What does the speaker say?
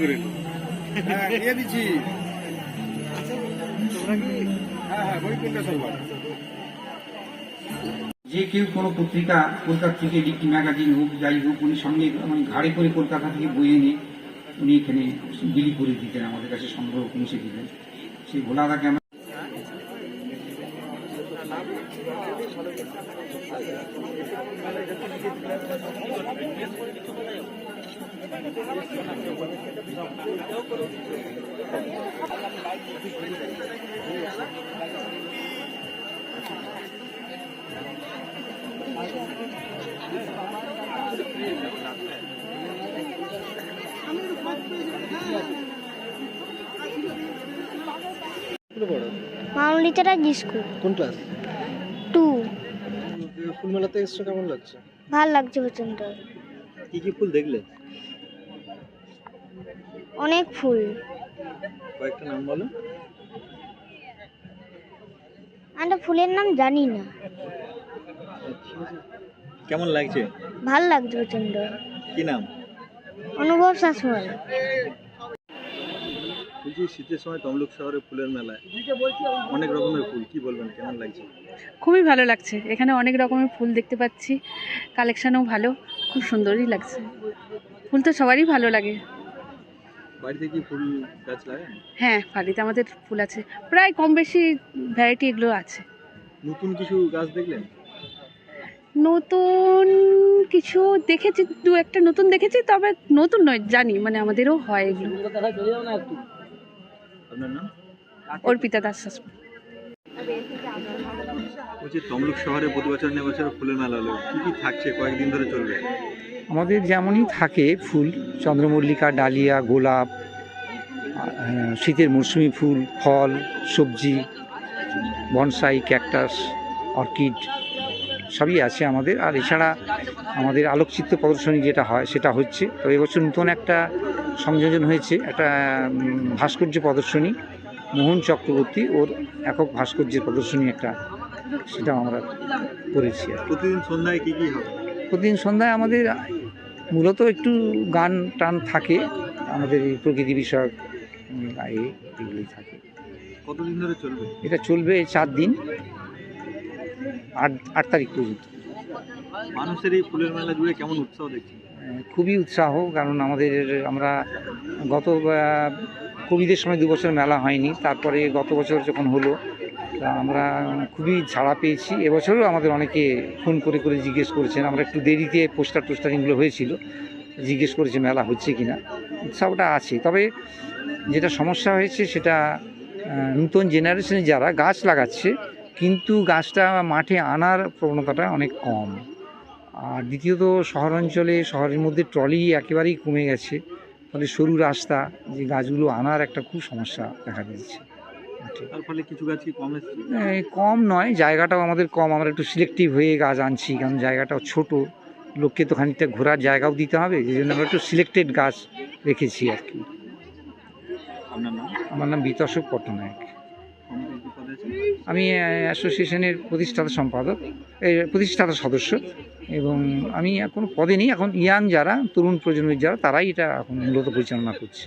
করে। হ্যাঁ হ্যাঁ হ্যাঁ যে কেউ কোনো পত্রিকা কলকাতা থেকে ডিকি ম্যাগাজিন হোক, যাই হোক, উনি সঙ্গে মানে ঘাড়ে করে কলকাতা থেকে বই এনে উনি এখানে বিলি করে দিতেন, আমাদের কাছে সংগ্রহ পৌঁছে দিতেন। সেই ভোলাদাকে আমরা স্কুল। কোন ক্লাস? টু। ফুল মেলাতে এসছো কেমন লাগছে? ভালো লাগছে প্রচণ্ড কি কি ফুল দেখলে? অনেক ফুল। কয়েকটা নাম বলো। আমরা ফুলের নাম জানি না। কেমন লাগছে? ভালো লাগছে প্রচণ্ড কি নাম? অনুভব শাসমল বলছি শীতের সময় তমলুক শহরে ফুলের মেলায়। অনেক রকমের ফুল কি বলবেন? কেমন লাগছে? খুবই ভালো লাগছে। এখানে অনেক রকমের ফুল দেখতে পাচ্ছি। কালেকশনও ভালো খুব সুন্দরই লাগছে। ফুল তো সবারই ভালো লাগে। বাড়িতে কি ফুল গাছ লাগান? হ্যাঁ বাড়িতে আমাদের ফুল আছে। প্রায় কম বেশি ভ্যারাইটি এগুলো আছে। নতুন কিছু গাছ দেখলেন? নতুন কিছু দেখেছি দু একটা নতুন দেখেছি তবে নতুন নয় জানি মানে আমাদেরও হয় এগুলো। আপনার নাম? অর্পিতা দাস বলছি তমলুক শহরে প্রতি বছর বছর ফুলের মেলা হলো। কি কি থাকছে? কয়েকদিন ধরে চলবে। আমাদের যেমনই থাকে ফুল চন্দ্রমল্লিকা ডালিয়া গোলাপ শীতের মৌসুমি ফুল ফল সবজি বনসাই ক্যাকটাস অর্কিড সবই আছে আমাদের। আর এছাড়া আমাদের আলোকচিত্র প্রদর্শনী যেটা হয় সেটা হচ্ছে তো এবছর নতুন একটা সংযোজন হয়েছে একটা ভাস্কর্য প্রদর্শনী মোহন চক্রবর্তী ওর একক ভাস্কর্যের প্রদর্শনী একটা সেটা আমরা করেছি আর প্রতিদিন সন্ধ্যায় কী কী হবে? প্রতিদিন সন্ধ্যায় আমাদের মূলত একটু গান টান থাকে আমাদের এই প্রকৃতি বিষয়ক গায়ে এগুলোই থাকে। কতদিন ধরে চলবে? এটা চলবে চার দিন আট আট তারিখ পর্যন্ত। মানুষের এই ফুলের মেলা জুড়ে কেমন উৎসাহ দেখছি খুবই উৎসাহ কারণ আমাদের আমরা গত কোভিডের সময় দু বছর মেলা হয়নি তারপরে গত বছর যখন হলো তা আমরা খুবই ছাড়া পেয়েছি। এবছরও আমাদের অনেকে ফোন করে করে জিজ্ঞেস করেছেন। আমরা একটু দেরিতে পোস্টার টোস্টারিংগুলো হয়েছিল। জিজ্ঞেস করেছে মেলা হচ্ছে কি না উৎসাহটা আছে। তবে যেটা সমস্যা হয়েছে সেটা নতুন জেনারেশনে যারা গাছ লাগাচ্ছে, কিন্তু গাছটা মাঠে আনার প্রবণতাটা অনেক কম। আর দ্বিতীয়ত, শহরাঞ্চলে, শহরের মধ্যে ট্রলি একেবারেই কমে গেছে। ফলে সরু রাস্তা, যে গাছগুলো আনার একটা খুব সমস্যা দেখা মাঠে। তার ফলে কিছু গাছ কি কম কম নয় জায়গাটাও আমাদের কম। আমরা একটু সিলেক্টিভ হয়ে গাছ আনছি কারণ জায়গাটাও ছোট। লোককে তো খানিকটা ঘোরার জায়গাও দিতে হবে যে জন্য আমরা একটু সিলেক্টেড গাছ রেখেছি আর কি। আমার নাম বিতর্ষক পট্টনায়ক। আমি অ্যাসোসিয়েশনের প্রতিষ্ঠাতা সম্পাদক এই প্রতিষ্ঠাতা সদস্য এবং আমি এখন পদে নেই। এখন ইয়াং যারা তরুণ প্রজন্মের যারা তারাই এটা এখন মূলত পরিচালনা করছে।